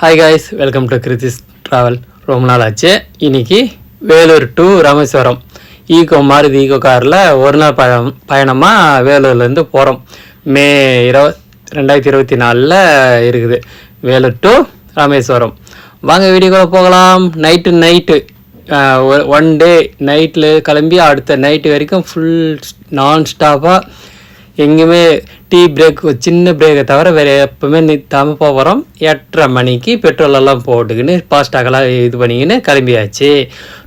Hi guys welcome to கிருத்திஸ் travel ரொம்ப நாள் ஆச்சு இன்னைக்கு Vellore to Rameswaram. Eeco Maruti Eeco காரில் ஒரு நாள் பயணம் பயணமாக வேலூர்லேருந்து போகிறோம் மே இருவ ரெண்டாயிரத்தி இருபத்தி நாலில் இருக்குது. வேலூர் டு ராமேஸ்வரம். வாங்க வீடியோக்குள்ள போகலாம். நைட்டு நைட்டு ஒன் டே நைட்டில் கிளம்பி அடுத்த நைட்டு வரைக்கும் ஃபுல் நான் ஸ்டாப்பாக எங்கேயுமே டீ பிரேக் சின்ன பிரேக்கை தவிர வேறு எப்போவுமே நிற்காமல் போகிறோம் எட்டரை மணிக்கு பெட்ரோலெல்லாம் போட்டுக்கின்னு ஃபாஸ்டாகலாம் இது பண்ணிக்கின்னு கிளம்பியாச்சு.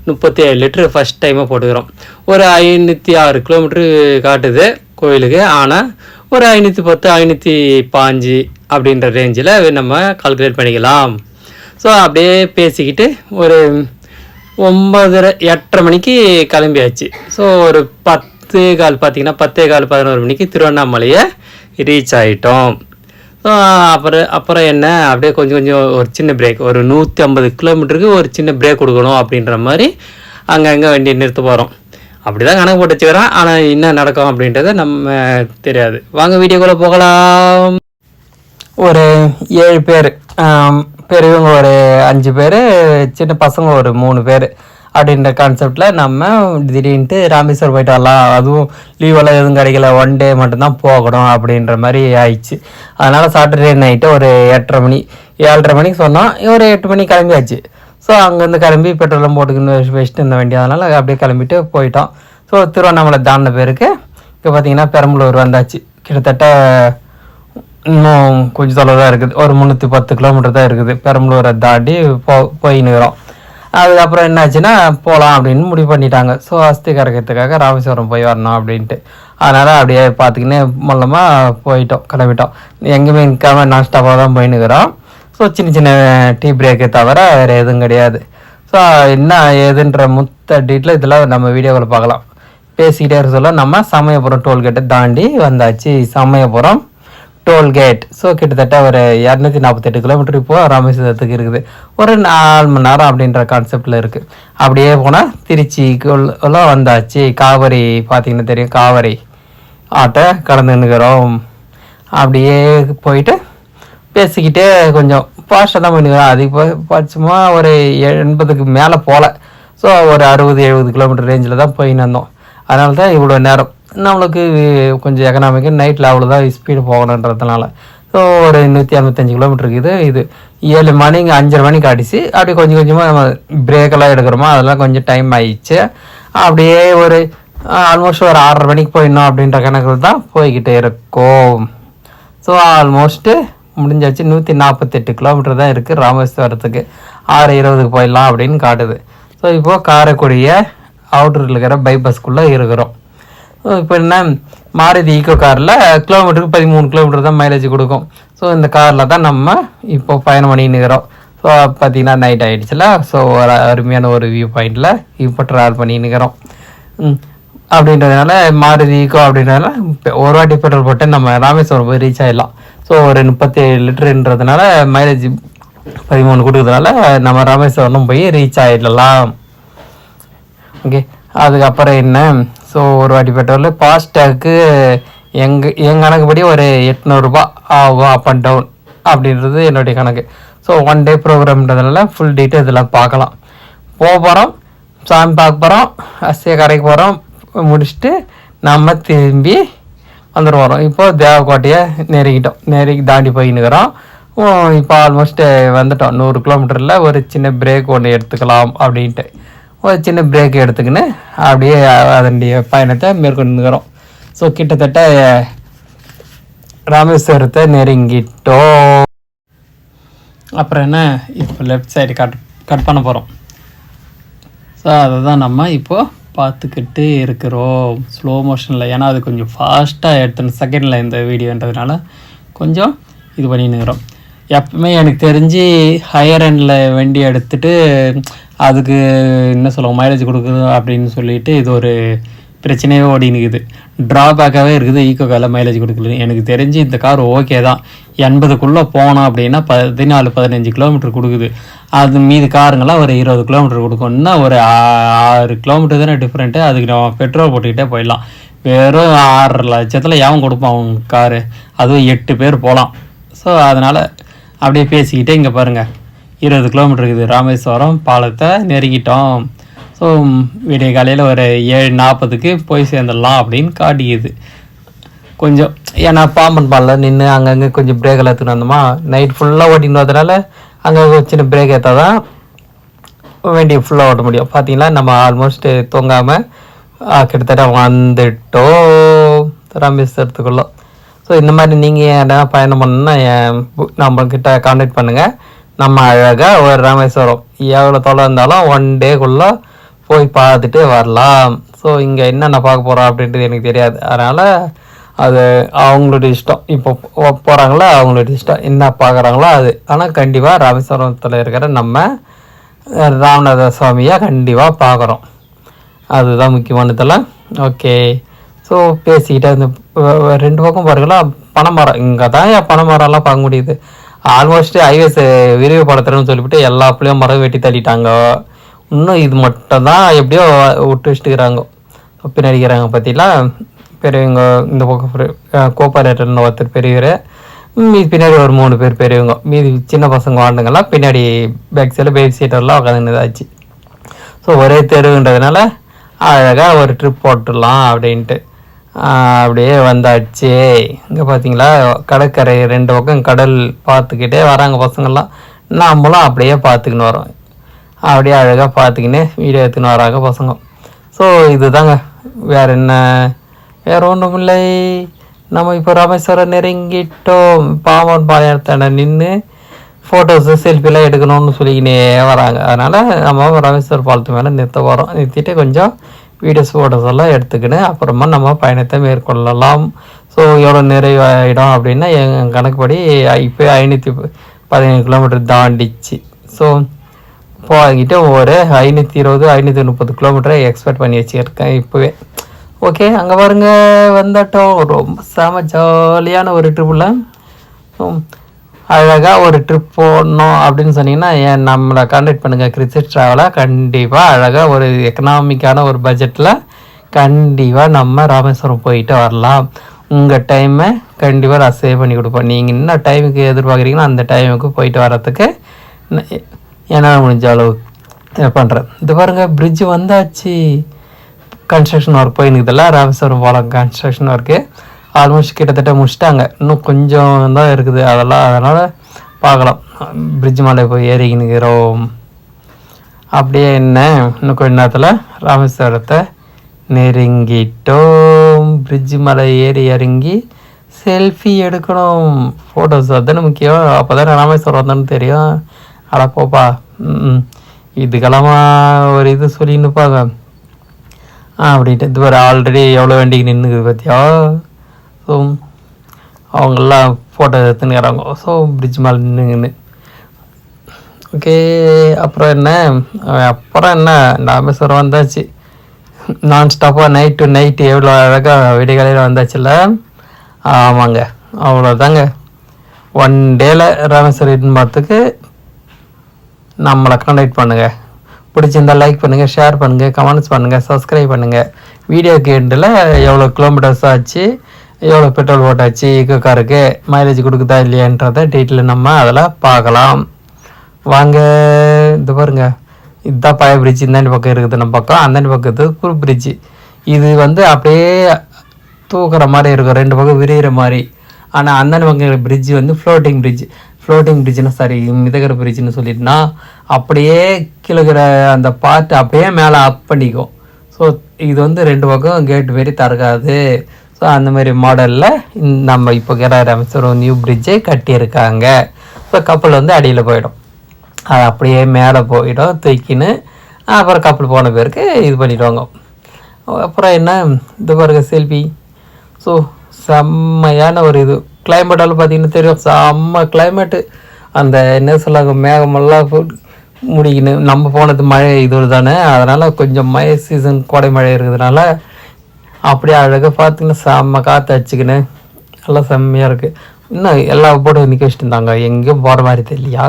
முப்பத்தி ஏழு லிட்டரு ஃபஸ்ட் டைமாக போட்டுக்கிறோம். ஒரு ஐநூற்றி ஆறு கிலோமீட்ரு காட்டுது கோயிலுக்கு. ஆனால் ஒரு ஐநூற்றி பத்து ஐநூற்றி பாஞ்சு அப்படின்ற ரேஞ்சில் நம்ம கால்குலேட் பண்ணிக்கலாம். ஸோ அப்படியே பேசிக்கிட்டு ஒரு ஒம்பதரை எட்டரை மணிக்கு கிளம்பியாச்சு. ஸோ ஒரு பத்து கால் பார்த்தீங்கன்னா பத்தே கால் பதினோரு மணிக்கு திருவண்ணாமலையை ரீச் ஆகிட்டோம் அப்புறம் அப்புறம் என்ன? அப்படியே கொஞ்சம் கொஞ்சம் ஒரு சின்ன பிரேக் ஒரு நூற்றி ஐம்பது கிலோமீட்டருக்கு ஒரு சின்ன பிரேக் கொடுக்கணும் அப்படின்ற மாதிரி அங்கங்கே வண்டி நிறுத்த போகிறோம் அப்படி தான் கணக்கு போட்டு வச்சுக்கிறோம். ஆனால் என்ன நடக்கும் அப்படின்றத நம்ம தெரியாது. வாங்க வீடியோக்குள்ளே போகலாம். ஒரு ஏழு பேர். பெரியவங்க ஒரு அஞ்சு பேர் சின்ன பசங்க ஒரு மூணு பேர். அப்படின்ற கான்செப்டில் நம்ம திடீர்னுட்டு ராமேஸ்வரம் போயிட்டு வரலாம். அதுவும் லீவெல்லாம் எதுவும் கிடைக்கல. ஒன் டே மட்டும்தான் போகணும் அப்படின்ற மாதிரி ஆயிடுச்சு. அதனால் சாட்டர்டே நைட்டு ஒரு எட்டரை மணி ஏழரை மணிக்கு சொன்னோம் ஒரு எட்டு மணி கிளம்பியாச்சு. ஸோ அங்கேருந்து கிளம்பி பெட்ரோலாம் போட்டுக்கின்னு வச்சுட்டு இருந்த வேண்டிய அதனால் அப்படியே கிளம்பிட்டு போயிட்டோம். ஸோ திருவண்ணாமலை தாண்ட பேருக்கு இப்போ பார்த்தீங்கன்னா பெரம்பலூர் வந்தாச்சு. கிட்டத்தட்ட இன்னும் கொஞ்சம் தொலைவு தான் இருக்குது. ஒரு முந்நூற்றி பத்து கிலோமீட்டர் தான் இருக்குது. பெரம்பலூரை தாண்டி போ போயின்னுக்கிறோம் அதுக்கப்புறம் என்னாச்சுன்னா போகலாம் அப்படின்னு முடிவு பண்ணிட்டாங்க. ஸோ அஸ்தி கரைக்கிறதுக்காக ராமேஸ்வரம் போய் வரணும் அப்படின்ட்டு. அதனால் அப்படியே பார்த்துக்கினே மூலமாக போயிட்டோம் கிளம்பிட்டோம். எங்கேயுமே நிற்காம நான் ஸ்டாப்பாக தான் போயின்னுக்கிறோம் ஸோ சின்ன சின்ன டீ பிரேக்கை தவிர வேறு எதுவும் கிடையாது. ஸோ என்ன ஏதுன்ற முத்த டீட்டில் இதெல்லாம் நம்ம வீடியோவில் பார்க்கலாம். பேசிக்கிட்டே இருக்க சொல்ல நம்ம சமயபுரம் டோல்கேட்டை தாண்டி வந்தாச்சு. சமயபுரம் டோல்கேட் ஸோ கிட்டத்தட்ட ஒரு இரநூத்தி நாற்பத்தெட்டு கிலோமீட்டர் இப்போ ராமேஸ்வரத்துக்கு இருக்குது. ஒரு நாலு மணி நேரம் அப்படின்ற கான்செப்டில் இருக்குது அப்படியே போனால் திருச்சிக்குள்ள வந்தாச்சு. காவிரி பார்த்தீங்கன்னா தெரியும் காவிரி ஆட்டை கடந்துன்னுக்கிறோம் அப்படியே போயிட்டு பேசிக்கிட்டே கொஞ்சம் ஃபாஸ்ட்டாக தான் பண்ணிக்கிறோம் அதுக்கு பட்சமாக ஒரு எண்பதுக்கு மேலே போகல ஸோ ஒரு அறுபது எழுபது கிலோமீட்டர் ரேஞ்சில் தான் போயின்னு வந்தோம் அதனால தான் இவ்வளோ நேரம். நம்மளுக்கு கொஞ்சம் எக்கனாமிக்கு நைட்டில் அவ்வளோதான் ஸ்பீடு போகணுன்றதுனால. ஸோ ஒரு நூற்றி அறுபத்தஞ்சு கிலோமீட்டருக்கு இது இது ஏழு மணிக்கு அஞ்சரை மணிக்கு அடிச்சு அப்படியே கொஞ்சம் கொஞ்சமாக நம்ம பிரேக்கெல்லாம் எடுக்கிறோமோ அதெல்லாம் கொஞ்சம் டைம் ஆயிடுச்சு. அப்படியே ஒரு ஆல்மோஸ்ட் ஒரு ஆறரை மணிக்கு போயிடணும் அப்படின்ற கணக்கில் தான் போய்கிட்டே இருக்கோம். ஸோ ஆல்மோஸ்ட்டு முடிஞ்சாச்சு. நூற்றி நாற்பத்தெட்டு கிலோமீட்டர் தான் இருக்குது ராமேஸ்வரத்துக்கு. ஆறு இருபதுக்கு போயிடலாம் அப்படின்னு காட்டுது. ஸோ இப்போது காரைக்குடியை அவுட்டரில் இருக்கிற பைபாஸ்க்குள்ளே இருக்கிறோம். இப்போ என்ன மாருதி ஈக்கோ காரில் கிலோமீட்டருக்கு பதிமூணு கிலோமீட்டர் தான் மைலேஜ் கொடுக்கும். ஸோ இந்த காரில் தான் நம்ம இப்போ பயணம் பண்ணின்னுக்கிறோம். ஸோ பார்த்தீங்கன்னா நைட் ஆகிடுச்சுல ஸோ ஒரு அருமையான ஒரு வியூ பாயிண்டில் இப்போ ட்ராவல் பண்ணின்னுக்கிறோம். அப்படின்றதுனால மாருதி ஈக்கோ அப்படின்றதுனால இப்போ ஒரு வாட்டி பெட்ரோல் போட்டு நம்ம ராமேஸ்வரம் போய் ரீச் ஆகிடலாம் ஸோ ஒரு முப்பத்தி ஏழு லிட்டருன்றதுனால மைலேஜ் பதிமூணு கொடுக்குறதுனால நம்ம ராமேஸ்வரம் போய் ரீச் ஆகிடலாம் ஓகே அதுக்கப்புறம் என்ன? ஸோ ஒரு வாட்டி பெட்ரோல் ஃபாஸ்டேக்கு எங்கள் என் கணக்குப்படி ஒரு எட்நூறுபா ஆகும் அப் அண்ட் டவுன் அப்படின்றது என்னுடைய கணக்கு. ஸோ ஒன் டே ப்ரோக்ராம்ன்றதுனால ஃபுல் டீட்டெயில் இதெல்லாம் பார்க்கலாம். போக போகிறோம் சாமி பார்க்க போகிறோம் அசிய கரைக்கு போகிறோம் முடிச்சுட்டு நம்ம திரும்பி வந்துட்டு வரோம். இப்போ தேவக்கோட்டையை நெருங்கிட்டோம். நெருங்கி தாண்டி போயின்னுக்கிறோம் இப்போ ஆல்மோஸ்ட் வந்துட்டோம். நூறு கிலோமீட்டரில் ஒரு சின்ன பிரேக் ஒன்று எடுத்துக்கலாம் அப்படின்ட்டு. ஒரு சின்ன பிரேக் எடுத்துக்கின்னு அப்படியே அதனுடைய பயணத்தை மேற்கொண்டுக்கிறோம் ஸோ கிட்டத்தட்ட ராமேஸ்வரத்தை நெருங்கிட்டோம். அப்புறம் என்ன இப்போ லெஃப்ட் சைடு கட் கட் பண்ண போகிறோம் ஸோ அதை தான் நம்ம இப்போது பார்த்துக்கிட்டு இருக்கிறோம். ஸ்லோ மோஷனில் ஏன்னா அது கொஞ்சம் ஃபாஸ்ட்டாக எடுத்தன செகண்டில் இந்த வீடியோன்றதுனால கொஞ்சம் இது பண்ணின்னுக்கிறோம் எப்பவுமே எனக்கு தெரிஞ்சு ஹையர் எண்டில் வண்டி எடுத்துட்டு அதுக்கு என்ன சொல்லுவோம் மைலேஜ் கொடுக்குது அப்படின்னு சொல்லிட்டு இது ஒரு பிரச்சனையே ஓடினுக்குது ட்ராபேக்காகவே இருக்குது ஈக்கோ காரில் மைலேஜ் கொடுக்கல எனக்கு தெரிஞ்சு இந்த கார் ஓகே தான். எண்பதுக்குள்ளே போனோம் அப்படின்னா பதினாலு பதினஞ்சு கிலோமீட்டர் கொடுக்குது. அது மீது காருங்கெல்லாம் ஒரு இருபது கிலோமீட்டர் கொடுக்கும்னா ஒரு ஆறு கிலோமீட்டர் தானே டிஃப்ரெண்ட்டு அதுக்கு நம்ம பெட்ரோல் போட்டுக்கிட்டே போயிடலாம். வெறும் ஆறரை லட்சத்தில் எவன் கொடுப்பான் அவங்க காரு அதுவும் எட்டு பேர் போகலாம் ஸோ அதனால் அப்படியே பேசிக்கிட்டே இங்கே பாருங்கள் இருபது கிலோமீட்டர் இருக்குது. ராமேஸ்வரம் பாலத்தை நெருங்கிட்டோம். ஸோ விடிய காலையில் ஒரு ஏழு நாற்பதுக்கு போய் சேர்ந்துடலாம் அப்படின்னு காட்டிக்குது. கொஞ்சம் ஏன்னா பாம்பன் பாலில் நின்று அங்கங்கே கொஞ்சம் பிரேக் எடுத்துன்னு வந்தோமா நைட் ஃபுல்லாக ஓட்டின்னு வரதுனால அங்கே சின்ன பிரேக் ஏற்றால் தான் வேண்டிய ஃபுல்லாக ஓட்ட முடியும். பார்த்தீங்களா நம்ம ஆல்மோஸ்ட் தூங்காமல் கிட்டத்தட்ட வந்துட்டோம் ராமேஸ்வரத்துக்குள்ளே. ஸோ இந்த மாதிரி நீங்கள் எதனா பயணம் பண்ணணும்னா என் நம்மக்கிட்ட காண்டாக்ட் பண்ணுங்கள் நம்ம அழகாக ஒரு ராமேஸ்வரம். எவ்வளோ தொலை இருந்தாலும் ஒன் டேக்குள்ளே போய் பார்த்துட்டு வரலாம். ஸோ இங்கே என்னென்ன பார்க்க போகிறோம் அப்படின்றது எனக்கு தெரியாது. அதனால் அது அவங்களுடைய இஷ்டம். இப்போ போகிறாங்களோ அவங்களுடைய இஷ்டம். என்ன பார்க்குறாங்களோ அது. ஆனால் கண்டிப்பாக ராமேஸ்வரத்தில் இருக்கிற நம்ம ராமநாத சுவாமியாக கண்டிப்பாக பார்க்குறோம். அதுதான் முக்கியமானதெல்லாம் ஓகே ஸோ பேசிக்கிட்டே இந்த ரெண்டு பக்கம் பாருங்களா பனைமரம். இங்கே தான் என் பனைமரம்லாம் பார்க்க முடியுது? ஆல்மோஸ்ட் ஹைவேஸ் விரிவுபடுத்துறேன்னு சொல்லிவிட்டு எல்லா பிள்ளையும் மரம் வெட்டி தள்ளிட்டாங்க. இன்னும் இது மட்டும் தான் எப்படியோ விட்டு வச்சுட்டுக்கிறாங்க. பின்னாடி பற்றிலாம் பார்த்தீங்களா பெரியவங்க இந்த பக்கம் கோபாலேட்டர்னு ஒருத்தர் பெரியவர். மீதி பின்னாடி ஒரு மூணு பேர் பெரியவங்க. மீதி சின்ன பசங்க வாழ்ந்துங்கெல்லாம் பின்னாடி பேக் சைடில் பேபி சீட்டர்லாம் உட்காந்துதாச்சு ஸோ ஒரே தெருவுன்றதுனால அழகாக ஒரு ட்ரிப் போட்டுடலாம் அப்படின்ட்டு. அப்படியே வந்தாச்சு. இங்கே பார்த்தீங்களா கடற்கரை ரெண்டு பக்கம் கடல் பார்த்துக்கிட்டே வராங்க பசங்கள்லாம். நாமளும் அப்படியே பார்த்துக்கின்னு வரோம். அப்படியே அழகாக பார்த்துக்கின்னு வீடியோ எடுத்துன்னு வராங்க பசங்க. ஸோ இதுதாங்க. வேற என்ன? வேற ஒன்றும் இல்லை நம்ம இப்போ ராமேஸ்வரம் நெருங்கிட்டோம். பாம்பன் பாளையத்தாண்ட நின்று ஃபோட்டோஸு செல்ஃபிலாம் எடுக்கணும்னு சொல்லிக்கினே வராங்க. அதனால் நம்ம ராமேஸ்வர பாலத்து மேலே நிறுத்த போகிறோம் நிறுத்திட்டு கொஞ்சம் வீடியோஸ் ஃபோட்டோஸ் எல்லாம் எடுத்துக்கின்னு அப்புறமா நம்ம பயணத்தை மேற்கொள்ளலாம். ஸோ எவ்வளோ நிறைவாயிடும் அப்படின்னா என் கணக்குப்படி இப்போ ஐநூற்றி பதினேழு கிலோமீட்டர் தாண்டிச்சு. ஸோ போகிட்டு ஒரு ஐநூற்றி இருபது ஐநூற்றி முப்பது கிலோமீட்டரை எக்ஸ்பெக்ட் பண்ணி வச்சுருக்கேன் இப்போவே. ஓகே அங்கே பாருங்கள் வந்தாட்டோம். ரொம்ப செம ஜாலியான ஒரு ட்ரிப்பில் அழகாக ஒரு ட்ரிப் போடணும் அப்படின்னு சொன்னீங்கன்னா ஏன் நம்மளை கான்டாக்ட் பண்ணுங்கள் கிரிக்கெட் ட்ராவலாக கண்டிப்பாக அழகாக ஒரு எக்கனாமிக்கான ஒரு பட்ஜெட்டில் கண்டிப்பாக நம்ம ராமேஸ்வரம் போயிட்டு வரலாம். உங்கள் டைமை கண்டிப்பாக நான் சேவ் பண்ணி கொடுப்பேன். நீங்கள் என்ன டைமுக்கு எதிர்பார்க்குறீங்களோ அந்த டைமுக்கு போயிட்டு வர்றதுக்கு என்னால் முடிஞ்ச அளவு பண்ணுறேன் இது பாருங்கள் பிரிட்ஜு வந்தாச்சு. கன்ஸ்ட்ரக்ஷன் ஒர்க் போயிருக்குதுல்ல ராமேஸ்வரம் பாலம். கன்ஸ்ட்ரக்ஷன் ஒர்க்கு ஆல்மோஸ்ட் கிட்டத்தட்ட முடிச்சிட்டாங்க. இன்னும் கொஞ்சம் தான் இருக்குது. அதெல்லாம் அதனால் பார்க்கலாம். பிரிட்ஜ் மலை போய் ஏறிக்கினுக்கிறோம். அப்படியே என்ன? இன்னும் கொஞ்ச நேரத்தில் ராமேஸ்வரத்தை நெருங்கிட்டோம். பிரிட்ஜ் மலை ஏறி இறங்கி செல்ஃபி எடுக்கணும். ஃபோட்டோஸ் அதுதானே முக்கியம். அப்போ தானே ராமேஸ்வரம் வந்தோன்னு தெரியும். அட போப்பா. இதுக்கெல்லாமா ஒரு இது சொல்லின்னுப்பாங்க ஆ அப்படின்ட்டு இது ஒரு ஆல்ரெடி எவ்வளோ வண்டிக்கு நின்றுக்குது பார்த்தியா ஸோ அவங்கெல்லாம் ஃபோட்டோ எடுத்துன்னு ஸோ பிரிட்ஜ் மேலே நின்றுங்கன்னு ஓகே அப்புறம் என்ன? அப்புறம் என்ன? ராமேஸ்வரம் வந்தாச்சு. நான் ஸ்டாப்பாக நைட் டு நைட்டு எவ்வளோ அழகாக விடிகாலையில் வந்தாச்சுல்ல? ஆமாங்க. அவ்வளோதாங்க. ஒன் டேல ராமேஸ்வரம் பார்த்துக்கு நம்மளை கான்டாக்ட் பண்ணுங்கள் பிடிச்சிருந்தா லைக் பண்ணுங்கள் ஷேர் பண்ணுங்கள் கமெண்ட்ஸ் பண்ணுங்கள் சப்ஸ்கிரைப் பண்ணுங்கள் வீடியோ கேண்டில் எவ்வளோ கிலோமீட்டர்ஸ் ஆச்சு? எவ்வளோ பெட்ரோல் போட்டாச்சு ஈக்கோ காருக்கு மைலேஜ் கொடுக்குதா இல்லையான்றத டீட்டெயில் நம்ம அதில் பார்க்கலாம். வாங்க இது பாருங்க. இதுதான் பழைய பிரிட்ஜ் இந்தாண்டி பக்கம் இருக்குது நம்ம பக்கம். அந்தாண்டி பக்கத்து புது பிரிட்ஜு இது வந்து அப்படியே தூக்குற மாதிரி இருக்கும். ரெண்டு பக்கம் விரிகிற மாதிரி. ஆனால் அந்தாண்டி பக்கம் பிரிட்ஜ் வந்து ஃப்ளோட்டிங் பிரிட்ஜ் ஃப்ளோட்டிங் பிரிட்ஜ்னா சாரி மிதக்கிற பிரிட்ஜ்னு சொல்லிட்டுனா அப்படியே கீழே அந்த பார்ட் அப்படியே மேலே அப் பண்ணிக்கும். ஸோ இது வந்து ரெண்டு பக்கம் கேட் மாரி திறக்காது. ஸோ அந்த மாதிரி மாடலில் நம்ம இப்போ அமைச்சர் நியூ பிரிட்ஜை கட்டியிருக்காங்க. ஸோ கப்பல் வந்து அடியில் போயிடும். அது அப்படியே மேலே போயிடும் தூக்கின்னு அப்புறம் கப்பல் போன பேருக்கு இது பண்ணிவிடுவாங்க அப்புறம் என்ன? இது பாருங்க செல்ஃபி ஸோ செம்மையான ஒரு இது. கிளைமேட்டாலும் பார்த்தீங்கன்னா தெரியும். செம்ம கிளைமேட்டு அந்த என்ன சொல்லாங்க மேகமெல்லாம் முடிக்கணும் நம்ம போனது மழை இது தானே. அதனால் கொஞ்சம் மழை சீசன் கோடை மழை இருக்கிறதுனால அப்படியே அழகாக பார்த்துக்கின்னு செம்ம காற்று அடிச்சுக்கின்னு. நல்லா செம்மையாக இருக்குது இன்னும் எல்லா போட்டும் நிற்க வச்சுட்டு இருந்தாங்க எங்கேயும் போகிற மாதிரி தெரியலையா?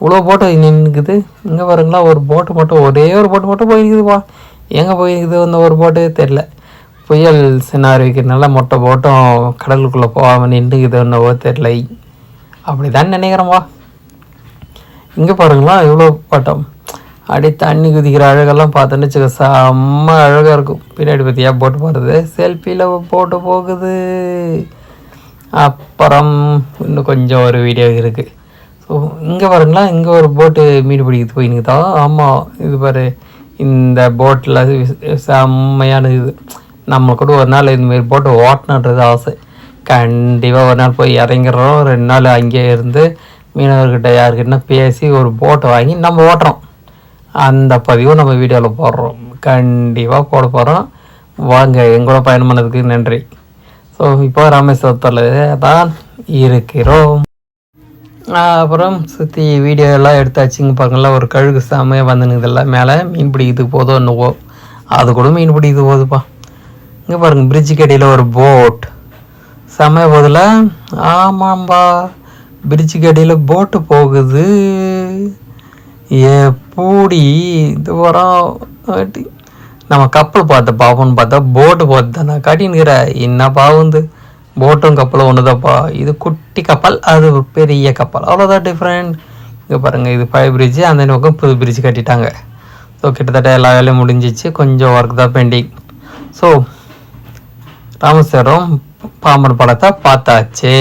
இவ்வளோ போட்டோ நின்றுக்குது இங்கே பாருங்களா ஒரு போட்டு மட்டும் ஒரே ஒரு போட்டு மட்டும் போயிருக்குதுப்பா. எங்கே போயிருக்குது அந்த ஒரு போட்டு தெரில புயல் சினாரி வைக்கிறதுனால மொட்டை போட்டும் கடலுக்குள்ளே போகாமல் நின்றுக்குது என்னவோ தெரில அப்படி தான் நினைக்கிறேன்ப்பா இங்கே பாருங்களா இவ்வளோ பாட்டம். அப்படியே தண்ணி குதிக்கிற அழகெல்லாம் பார்த்தோன்னு வச்சுக்க செம்ம அழகாக இருக்கும். பின்னாடி பார்த்தியா போட்டு போகிறது செல்ஃபியில் போட்டு போகுது. அப்புறம் இன்னும் கொஞ்சம் ஒரு வீடியோ இருக்குது ஸோ இங்கே பாருங்களா இங்கே ஒரு போட்டு மீன் பிடிக்கிறது போயினுக்குதா ஆமாம் இது பாரு இந்த போட்டில் செம்மையான இது. நம்ம கூட ஒரு நாள் இதுமாரி போட்டு ஓட்டணுன்றது ஆசை. கண்டிப்பாக ஒரு நாள் போய் இறங்கிறோம் ரெண்டு நாள் அங்கேயே இருந்து மீனவர்கிட்ட யாருக்கிட்டனா பேசி ஒரு போட்டை வாங்கி நம்ம ஓட்டுறோம். அந்த பதிவும் நம்ம வீடியோவில் போடுறோம். கண்டிப்பாக போட போகிறோம் வாங்க எங்களோட பயணம் பண்ணதுக்கு நன்றி. ஸோ இப்போ ராமேஸ்வரத்தில் தான் இருக்கிறோம். அப்புறம் சுற்றி வீடியோ எல்லாம் எடுத்தாச்சுங்க பாருங்களா. ஒரு கழுகு செமையாக வந்துனுக்குதுல்ல மேலே. மீன் பிடிக்கிறதுக்கு போதோ என்னவோ. அது கூட மீன் பிடிக்கிறது போகுதுப்பா இங்கே பாருங்க பிரிட்ஜுக்கு அடியில் ஒரு போட் செமைய போதில் ஆமாம்பா. பிரிட்ஜுக்கு அடியில் போட்டு போகுது. ஏ கூடி இது வரோம் நம்ம கப்பல் பார்த்த பாவம்னு பார்த்தா போட்டு பார்த்து நான் காட்டின்னுக்கிற என்ன பாவுந்து? போட்டும் கப்பலும் ஒன்றுதாப்பா இது குட்டி கப்பல் அது ஒரு பெரிய கப்பல். அவ்வளோதான் டிஃப்ரெண்ட் இங்கே பாருங்கள் இது பழைய பிரிட்ஜு அந்த பக்கம் புது பிரிட்ஜ் கட்டிட்டாங்க. ஸோ கிட்டத்தட்ட எல்லா வேலையும் முடிஞ்சிச்சு. கொஞ்சம் ஒர்க் தான் பெண்டிங் ஸோ ராமேஸ்வரம் பாம்பன் படத்தை பார்த்தாச்சு.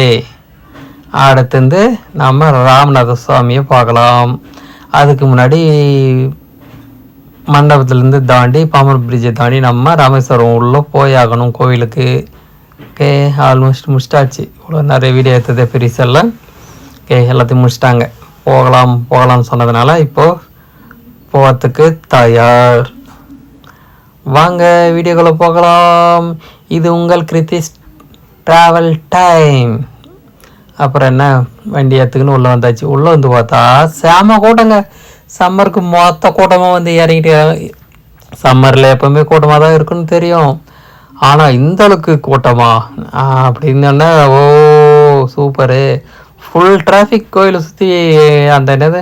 வந்து நாம் ராமநாத சுவாமியை பார்க்கலாம். அதுக்கு முன்னாடி மண்டபத்துலேருந்து தாண்டி பாமர் பிரிட்ஜை தாண்டி நம்ம ராமேஸ்வரம் உள்ளே போயாகணும் கோவிலுக்கு. ஓகே ஆல்மோஸ்ட் முடிச்சிட்டாச்சு இவ்வளோ நிறைய வீடியோ எடுத்தது பெருசெல்லாம் ஓகே எல்லாத்தையும் முடிச்சிட்டாங்க. போகலாம் போகலாம்னு சொன்னதுனால இப்போது போகிறதுக்கு தயார். வாங்க வீடியோக்குள்ளே போகலாம். இது உங்கள் கிரித்திஸ் ட்ராவல் டைம் அப்புறம் என்ன? வண்டி ஏற்றுக்குன்னு உள்ளே வந்தாச்சு. உள்ளே வந்து பார்த்தா செம கூட்டங்க. சம்மருக்கு மொத்த கூட்டமாக வந்து இறங்கிட்டு சம்மரில் எப்போவுமே கூட்டமாக தான் இருக்குன்னு தெரியும். ஆனால் இந்த அளவுக்கு கூட்டமா? ஆ, ஓ சூப்பரு. ஃபுல் டிராஃபிக் கோயிலை சுற்றி அந்த என்னது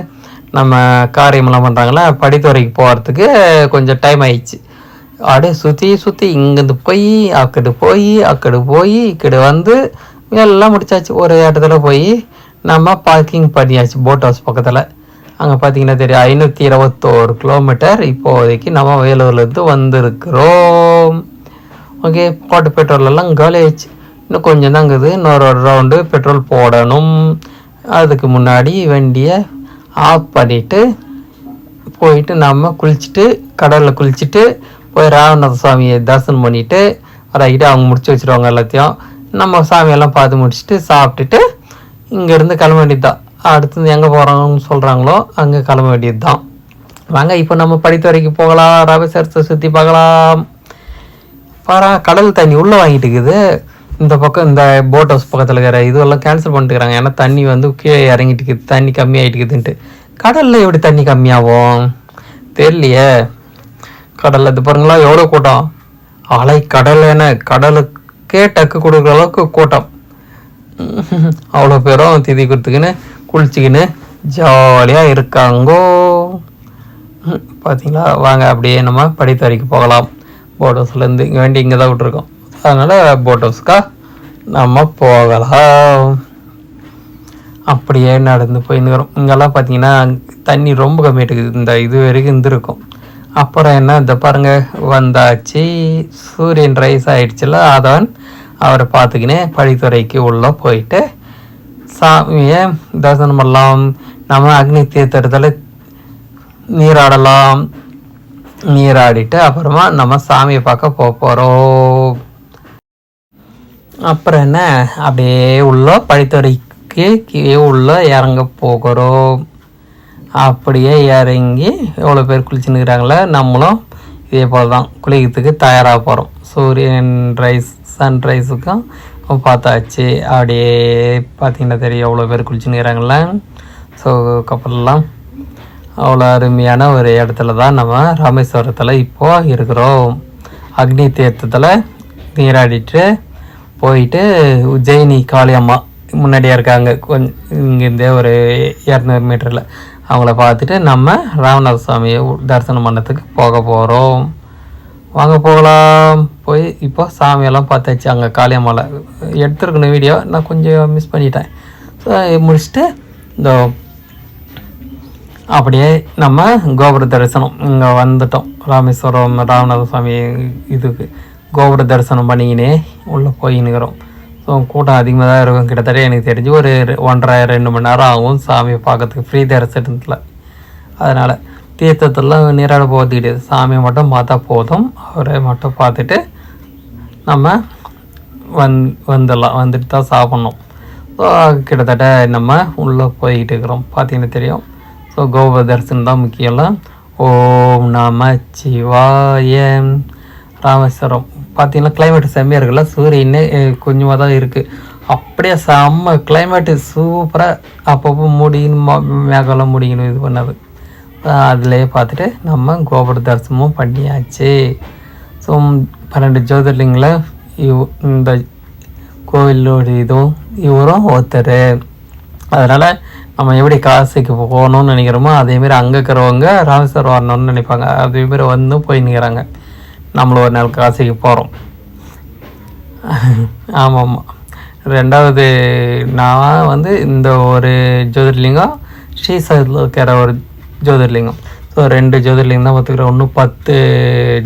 நம்ம காரியமெல்லாம் பண்ணுறாங்களா படித்துறைக்கு போகிறதுக்கு கொஞ்சம் டைம் ஆயிடுச்சு. அப்படியே சுற்றி சுற்றி இங்கேருந்து போய் அக்கடு போய் அக்கடு போய் இக்கடு வந்து எல்லாம் முடிச்சாச்சு. ஒரு இடத்துல போய் நம்ம பார்க்கிங் பண்ணியாச்சு போட் ஹவுஸ் பக்கத்தில். அங்கே பார்த்தீங்கன்னா தெரியும் ஐநூற்றி இருபத்தோரு கிலோமீட்டர் இப்போதைக்கு நம்ம வேலூர்லேருந்து வந்திருக்கிறோம். ஓகே போட்ட பெட்ரோல் எல்லாம் காலி ஆயிடுச்சு. இன்னும் கொஞ்சம் தான் இருக்குது. இன்னொரு ஒரு ரவுண்டு பெட்ரோல் போடணும். அதுக்கு முன்னாடி வண்டியை ஆஃப் பண்ணிவிட்டு போயிட்டு நம்ம குளிச்சுட்டு கடலில் குளிச்சுட்டு போய் ராமநாத சுவாமியை தரிசனம் பண்ணிவிட்டு வராக்கிட்டு அவங்க முடிச்சு வச்சிருவாங்க எல்லாத்தையும். நம்ம சாமியெல்லாம் பார்த்து முடிச்சுட்டு சாப்பிட்டுட்டு இங்கேருந்து கிளம்ப வேண்டியது தான் அடுத்தது எங்கே போகிறோம்னு சொல்கிறாங்களோ அங்கே கிளம்ப வேண்டியது தான் வாங்க இப்போ நம்ம படித்துறைக்கு போகலாம். ராமேஸ்வரத்தை சுற்றி பார்க்கலாம். பாரா கடல் தண்ணி உள்ளே வாங்கிட்டு இருக்குது. இந்த பக்கம் இந்த போட் ஹவுஸ் பக்கத்தில் இருக்கிற இதுவெல்லாம் கேன்சல் பண்ணிட்டுக்கிறாங்க ஏன்னா தண்ணி வந்து கீழே இறங்கிட்டு இருக்குது. தண்ணி கம்மியாயிட்டு இருக்குதுன்ட்டு. கடலில் எப்படி தண்ணி கம்மியாகும்? தெரியலையே. கடலில் இது பாருங்களா எவ்வளோ கூட்டம்? அலை கடல் என்ன கடலுக்கு டக்கு கொடுக்குற அளவுக்கு கூட்டம். அவ்வளோ பேரும் திதி கொடுத்துக்கின்னு குளிச்சுக்கின்னு ஜாலியாக இருக்காங்கோ. பார்த்தீங்களா வாங்க அப்படியே நம்ம படித்துறைக்கு போகலாம். போட் ஹவுஸ்லேருந்து இங்கே வேண்டி இங்கே தான் விட்ருக்கோம் அதனால் போட் ஹவுஸ்க்கா நம்ம போகலாம். அப்படியே நடந்து போயின்னு வரும். இங்கெல்லாம் பார்த்தீங்கன்னா தண்ணி ரொம்ப கம்மியாட்டுக்குது இந்த இது வரைக்கும் இருந்திருக்கும். அப்புறம் என்ன இந்த பாருங்க வந்தாச்சு. சூரியன் ரைஸ் ஆயிடுச்சுல அதான் அவரை பார்த்துக்கினே படித்துறைக்கு உள்ளே போயிட்டு சாமியை தரிசனம் பண்ணலாம். நம்ம அக்னி தீர்த்தத்தில் நீராடலாம். நீராடிட்டு அப்புறமா நம்ம சாமியை பார்க்க போக போகிறோம் அப்புறம் என்ன அப்படியே உள்ள பழித்துறைக்கு கீழே உள்ள இறங்க போகிறோம். அப்படியே இறங்கி எவ்வளோ பேர் குளிச்சுன்னுக்கிறாங்களோ நம்மளும் இதே போல் தான் குளிக்கிறதுக்கு தயாராக போகிறோம் சூரியன் ரைஸ் சன்ரைஸுக்கும் பார்த்தாச்சு. அப்படியே பார்த்தீங்கன்னா தெரியும் எவ்வளோ பேர் குளிச்சுன்னுக்குறாங்கள. ஸோ கப்பல்லாம் அவ்வளோ அருமையான ஒரு இடத்துல தான் நம்ம ராமேஸ்வரத்தில் இப்போது இருக்கிறோம். அக்னி தீர்த்தத்தில் நீராடிட்டு போயிட்டு உஜ்ஜயினி காளியம்மா முன்னாடியே இருக்காங்க. கொஞ்சம் இங்கேருந்தே ஒரு இரநூறு மீட்டரில். அவங்கள பார்த்துட்டு நம்ம ராமநாத சுவாமியை தரிசனம் பண்ணத்துக்கு போக போகிறோம் வாங்க போகலாம். போய் இப்போ சாமியெல்லாம் பார்த்தாச்சு. அங்கே காளியம்மாவில் எடுத்துருக்கணும் வீடியோ நான் கொஞ்சம் மிஸ் பண்ணிட்டேன். ஸோ முடிச்சுட்டு இந்த அப்படியே நம்ம கோபுர தரிசனம். இங்கே வந்துட்டோம். ராமேஸ்வரம் ராமநாத சுவாமி இதுக்கு கோபுர தரிசனம் பண்ணிக்கினே உள்ளே போயின்னுக்கிறோம். கூட்டம் அதிகமாக தான் இருக்கும். கிட்டத்தட்ட எனக்கு தெரிஞ்சு ஒரு ஒன்றரை ரெண்டு மணி நேரம் ஆகும் சாமியை பார்க்கறதுக்கு. ஃப்ரீ தரிசனத்தில் அதனால் தீர்த்தத்தெல்லாம் நீராட போகிறது கிடையாது சாமியை மட்டும் பார்த்தா போதும். அவரை மட்டும் பார்த்துட்டு நம்ம வந் வந்துடலாம். வந்துட்டு தான் சாப்பிட்ணும். ஸோ கிட்டத்தட்ட நம்ம உள்ளே போய்கிட்டு இருக்கிறோம். பார்த்தீங்கன்னா தெரியும். ஸோ கோப தரிசனம் தான் முக்கியம்ல ஓம் நம சிவாய. ராமேஸ்வரம். பார்த்தீங்கன்னா கிளைமேட் செம்மையாக இருக்குல்ல? சூரியனே கொஞ்சமாக தான் இருக்குது அப்படியே செம்ம கிளைமேட்டு சூப்பராக அப்பப்போ முடியணும் ம- மேகம்லாம் முடிக்கணும் இது பண்ணது. அதிலே பார்த்துட்டு நம்ம கோபுர தரிசனமும் பண்ணியாச்சு. ஸோ பன்னெண்டு ஜோதிர்லிங்கில் இவ் இந்த கோவிலோட இதுவும் இவரும் ஒருத்தர். அதனால் நம்ம எப்படி காசிக்கு போகணும்னு நினைக்கிறோமோ அதேமாரி அங்கே இருக்கிறவங்க ராமேஸ்வரம் வரணும்னு நினைப்பாங்க. அதேமாரி வந்து போய் நிற்கிறாங்க நம்மளும் ஒரு நாள் காசிக்கு போகிறோம் ஆமாம் ஆமாம் ரெண்டாவது நான் வந்து இந்த ஒரு ஜோதிர்லிங்கம் ஸ்ரீசைடில் இருக்கிற ஒரு ஜோதிர்லிங்கம். ஸோ ரெண்டு ஜோதிர்லிங்கம் தான் பார்த்துக்கிறோம். இன்னும் பத்து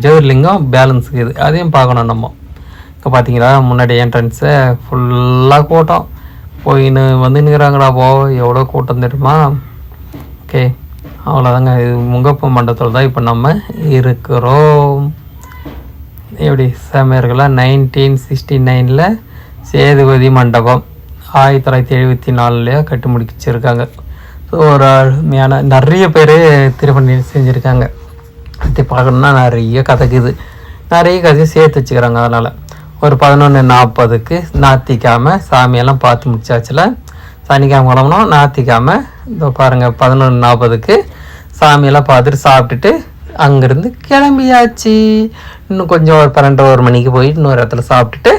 ஜோதிர்லிங்கம் பேலன்ஸ் இருக்குது அதையும் பார்க்கணும் நம்ம. இப்போ பார்த்தீங்களா முன்னாடி என்ட்ரன்ஸை ஃபுல்லாக கூட்டம். போயின்னு வந்து நிற்கிறாங்கடா போ. எவ்வளோ கூட்டம் தெரியுமா? ஓகே அவ்வளோதாங்க இது முகப்பு மண்டபத்தில் தான் இப்போ நம்ம இருக்கிறோம். எப்படி? செம்மையர்களா நைன்டீன் சிக்ஸ்டி நைனில் சேதுபதி மண்டபம் ஆயிரத்தி தொள்ளாயிரத்தி எழுபத்தி நாலுலேயே கட்டி முடிச்சிருக்காங்க ஸோ ஒரு அருமையான நிறைய பேர் திருப்பணி செஞ்சுருக்காங்க. பற்றி பார்க்கணுன்னா நிறைய கதைக்குது. நிறைய கதையை சேர்த்து வச்சுக்கிறாங்க அதனால். ஒரு பதினொன்று நாற்பதுக்கு நாத்திக்காமல் சாமியெல்லாம் பார்த்து முடிச்சாச்சில். சனிக்கிழமை கிளம்புனோம் நாத்திக்காமல் இதோ பாருங்கள் பதினொன்று நாற்பதுக்கு சாமியெல்லாம் பார்த்துட்டு சாப்பிட்டுட்டு அங்கேருந்து கிளம்பியாச்சு. இன்னும் கொஞ்சம் ஒரு பன்னெண்டு ஒரு மணிக்கு போயிட்டு இன்னொரு இடத்துல சாப்பிட்டுட்டு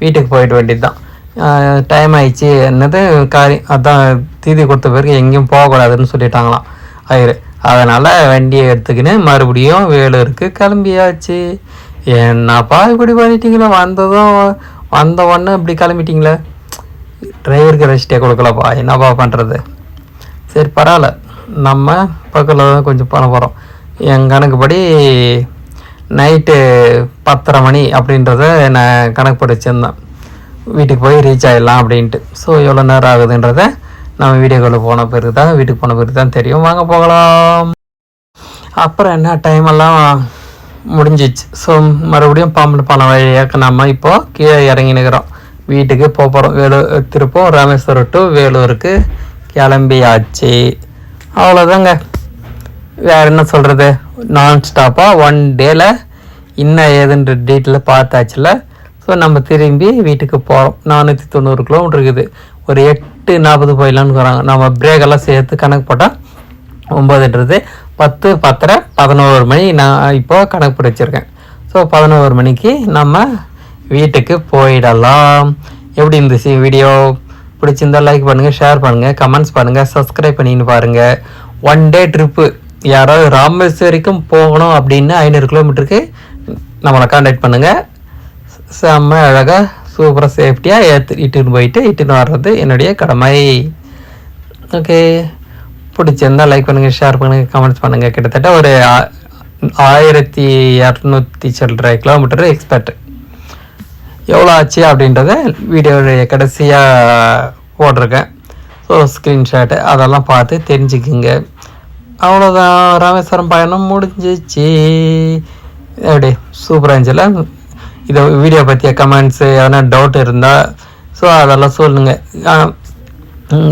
வீட்டுக்கு போயிட வேண்டியது தான் டைம் ஆயிடுச்சு. என்னது? காரியம் அதான் தீதி கொடுத்த பிறகு எங்கேயும் போகக்கூடாதுன்னு சொல்லிட்டாங்களாம். ஆயிரு. அதனால் வண்டியை எடுத்துக்கின்னு மறுபடியும் வேலூருக்கு கிளம்பியாச்சு. என்னப்பா இப்படி பண்ணிட்டீங்களா? வந்ததும் வந்த உடனே இப்படி கிளம்பிட்டீங்களே? டிரைவருக்கு ரெஸ்ட்டே கொடுக்கலப்பா. என்னப்பா பண்ணுறது சரி பரவாயில்ல. நம்ம பக்கத்தில் தான் கொஞ்சம் பண்ண போகிறோம் என் கணக்குப்படி நைட்டு பத்தரை மணி அப்படின்றத நான் கணக்கு போட்டு வச்சுருந்தேன். வீட்டுக்கு போய் ரீச் ஆகிடலாம் அப்படின்ட்டு. ஸோ எவ்வளோ நேரம் ஆகுதுன்றத நம்ம வீடியோ காலில் போன பிறகு தான் வீட்டுக்கு போன பிறகு தான் தெரியும். வாங்க போகலாம். அப்புறம் என்ன டைமெல்லாம் முடிஞ்சிச்சு. ஸோ மறுபடியும் பாம்பு பாலம் வழியாக நம்ம இப்போது கீழே இறங்கி நிற்கிறோம் வீட்டுக்கு போக போகிறோம் வேலூர் திருப்பம் ராமேஸ்வரம் டு வேலூருக்கு கிளம்பியாச்சு. அவ்வளோதாங்க வேறு என்ன சொல்கிறது நான் ஸ்டாப்பாக ஒன் டேயில் இன்னும் ஏதுன்ற டேட்டில் பார்த்தாச்சுல ஸோ நம்ம திரும்பி வீட்டுக்கு போகிறோம் நானூற்றி தொண்ணூறு கிலோமீட்டர் இருக்குது. ஒரு எட்டு நாற்பது போயிடலான்னு சொல்கிறாங்க நம்ம பிரேக்கெல்லாம் சேர்த்து கணக்கு போட்டால் ஒம்பதுன்றது பத்து பத்தரை பதினோரு மணி நான் இப்போது கணக்கு போட்டு வச்சுருக்கேன். ஸோ பதினோரு மணிக்கு நம்ம வீட்டுக்கு போயிடலாம். எப்படி இருந்துச்சு வீடியோ பிடிச்சிருந்தா லைக் பண்ணுங்கள் ஷேர் பண்ணுங்கள் கமெண்ட்ஸ் பண்ணுங்கள் சப்ஸ்கிரைப் பண்ணின்னு பாருங்கள் ஒன் டே ட்ரிப்பு யாராவது ராமேஸ்வரிக்கும் போகணும் அப்படின்னு ஐநூறு கிலோமீட்டருக்கு நம்மளை காண்டாக்ட் பண்ணுங்கள் செம்ம அழகாக சூப்பராக சேஃப்டியாக ஏற்று இட்டுன்னு போயிட்டு இட்டுன்னு வர்றது என்னுடைய கடமை. ஓகே பிடிச்சிருந்தா லைக் பண்ணுங்கள் ஷேர் பண்ணுங்கள் கமெண்ட்ஸ் பண்ணுங்கள் கிட்டத்தட்ட ஒரு ஆயிரத்தி இரநூத்தி சில்லரை கிலோமீட்டர் எக்ஸ்பெக்ட் எவ்வளோ ஆச்சு அப்படின்றத வீடியோடைய கடைசியாக போட்டிருக்கேன். ஸோ ஸ்க்ரீன்ஷாட்டு அதெல்லாம் பார்த்து தெரிஞ்சுக்குங்க. அவ்வளோதான் ராமேஸ்வரம் பயணம் முடிஞ்சிச்சு. அப்படி சூப்பராக இருந்துச்சுல இதை வீடியோ பற்றிய கமெண்ட்ஸு எதனா டவுட் இருந்தால் ஸோ அதெல்லாம் சொல்லுங்கள்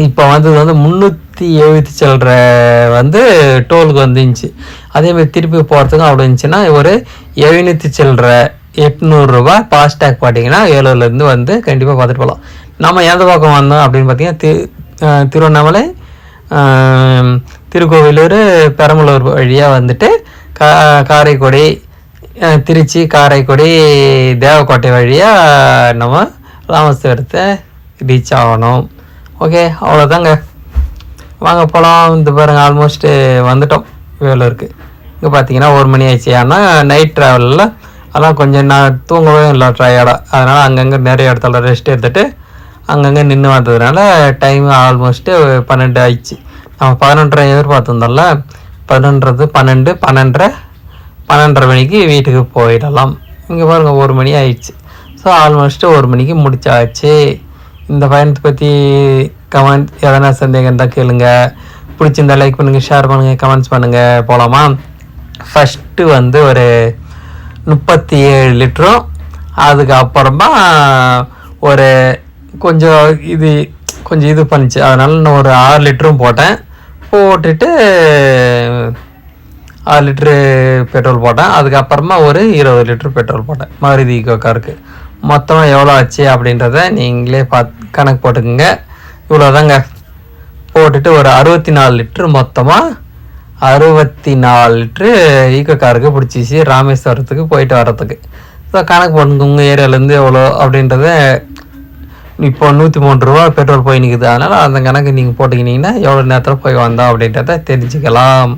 இப்போ வந்தது வந்து முந்நூற்றி எழுபத்தி சில்லற வந்து டோலுக்கு வந்துருந்துச்சு அதேமாதிரி திருப்பி போகிறதுக்கும் அவ்வளோ இருந்துச்சுன்னா ஒரு எழுநூற்றி சில்லற எட்நூறுரூபா ஃபாஸ்டேக் பார்த்தீங்கன்னா ஏலூர்லேருந்து வந்து கண்டிப்பாக பார்த்துட்டு போகலாம். நம்ம எந்த பக்கம் வந்தோம் அப்படின்னு பார்த்தீங்கன்னா தி திருவண்ணாமலை திருக்கோவிலூர் பெரம்பலூர் வழியாக வந்துட்டு கா காரைக்குடி திருச்சி காரைக்குடி தேவக்கோட்டை வழியாக நம்ம ராமஸ்வரத்தை ரீச் ஆகணும். ஓகே அவ்வளோதாங்க வாங்க போகலாம் இந்த பாருங்கள் ஆல்மோஸ்ட்டு வந்துட்டோம். வேலூருக்கு. இங்கே பார்த்தீங்கன்னா ஒரு மணி ஆயிடுச்சு ஆனால் நைட் ட்ராவலில் அதெல்லாம் கொஞ்சம் நான் தூங்கவே இல்லை ட்ரையாடாக அதனால் அங்கங்கே நிறைய இடத்துல ரெஸ்ட் எடுத்துகிட்டு அங்கங்கே நின்று வந்ததுனால டைம் ஆல்மோஸ்ட்டு பன்னெண்டு ஆயிடுச்சு. நம்ம பதினொன்றரை எதிர்பார்த்துருந்தோம்ல. பதினொன்றது பன்னெண்டு பன்னெண்டரை பன்னெண்டரை மணிக்கு வீட்டுக்கு போயிடலாம். இங்கே பாருங்கள் ஒரு மணி ஆயிடுச்சு. ஸோ ஆல்மோஸ்ட்டு ஒரு மணிக்கு முடிச்சாச்சு. இந்த பயணத்தை பற்றி கமெண்ட் எதனா சந்தேகம் இருந்தால் கேளுங்க. பிடிச்சிருந்தா லைக் பண்ணுங்கள் ஷேர் பண்ணுங்கள் கமெண்ட்ஸ் பண்ணுங்கள் போகலாமா ஃபஸ்ட்டு வந்து ஒரு முப்பத்தி ஏழு லிட்டரும் அதுக்கப்புறமா ஒரு கொஞ்சம் இது கொஞ்சம் இது பண்ணிச்சு. அதனால் நான் ஒரு ஆறு லிட்டரும் போட்டேன். போட்டுட்டு ஆறு லிட்ரு பெட்ரோல் போட்டேன். அதுக்கப்புறமா ஒரு இருபது லிட்ரு பெட்ரோல் போட்டேன். மாருதி ஈகோ காருக்கு மொத்தமாக எவ்வளோ ஆச்சு அப்படின்றத நீங்களே பார்த்து கணக்கு போட்டுக்குங்க. இவ்வளோதாங்க போட்டுட்டு ஒரு அறுபத்தி நாலு லிட்ரு மொத்தமாக அறுபத்தி நாலு லிட்ரு ஈகோ காருக்கு பிடிச்சிச்சு. ராமேஸ்வரத்துக்கு போயிட்டு வர்றதுக்கு. ஸோ கணக்கு போட்டுங்க உங்கள் ஏரியாலேருந்து எவ்வளோ அப்படின்றத இப்போ நூற்றி மூணு ரூபா பெட்ரோல் போய் நிற்குது அதனால் அந்த கணக்கு நீங்கள் போட்டுக்கினீங்கன்னா எவ்வளோ நேரத்தில் போய் வந்தோம் அப்படின்றத தெரிஞ்சுக்கலாம்.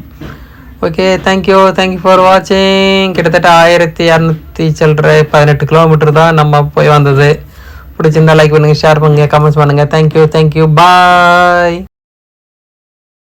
ஓகே தேங்க்யூ தேங்க்யூ ஃபார் வாட்சிங் கிட்டத்தட்ட ஆயிரத்தி இரநூத்தி சில்லற பதினெட்டு கிலோமீட்டர் தான் நம்ம போய் வந்தது. பிடிச்சிருந்தா லைக் பண்ணுங்கள் ஷேர் பண்ணுங்கள் கமெண்ட்ஸ் பண்ணுங்கள் தேங்க்யூ தேங்க்யூ பாய்